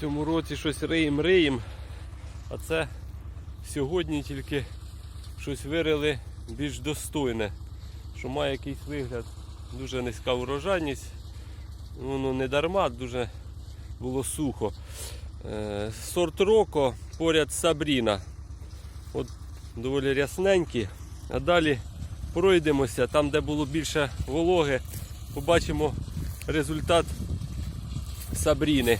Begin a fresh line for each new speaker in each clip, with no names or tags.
Цьому році щось риєм риєм, а це сьогодні тільки щось вирили більш достойне, що має якийсь вигляд, дуже низька урожайність. Воно не дарма, дуже було сухо. Е, Сорт Роко поряд Сабріна. От доволі рясненькі. А далі пройдемося, там, де було більше вологи, побачимо результат Сабріни.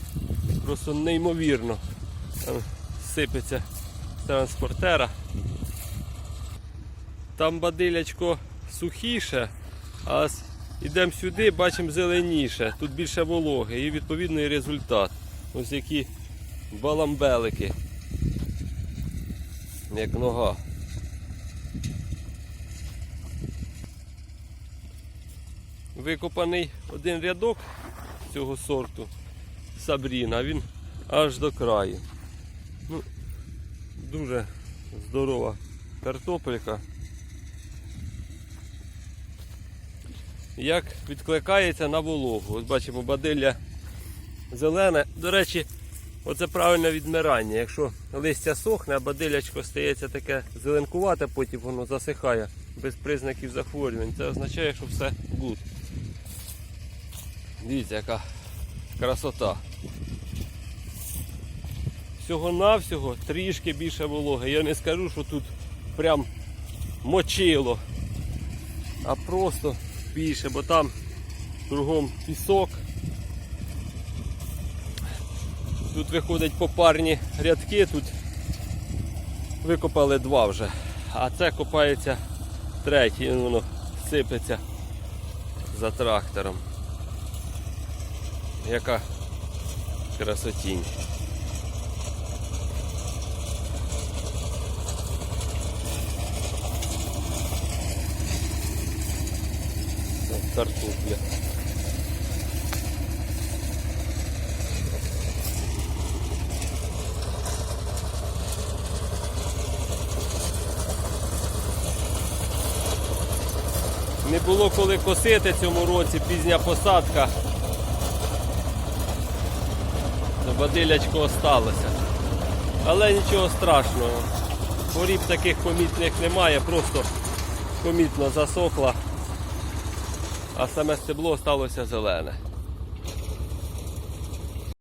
Просто неймовірно. Там сипеться транспортера. Там бадилячко сухіше, а йдемо сюди, бачимо зеленіше. Тут більше вологи і відповідний результат. Ось які баламбелики. Як нога. Викопаний один рядок цього сорту Сабріна, він аж до краю. Ну, дуже здорова картопелька. Як відкликається на вологу. Ось бачимо, бадилля зелене. До речі, оце правильне відмирання. Якщо листя сохне, а бадилячко стається таке зеленкувате, потім воно засихає без признаків захворювань. Це означає, що все гуд. Дивіться, яка красота. Всього-навсього трішки більше вологи. Я не скажу, що тут прям мочило, а просто більше, бо там кругом пісок. Тут виходять попарні рядки, тут викопали два вже, а це копається третій, воно сипеться за трактором. Яка красотінь. Картопля. Не було коли косити цьому році, пізня посадка. Бадилячко осталося. Але нічого страшного. Хворіб таких помітних немає, просто помітно засохла, а саме стебло сталося зелене.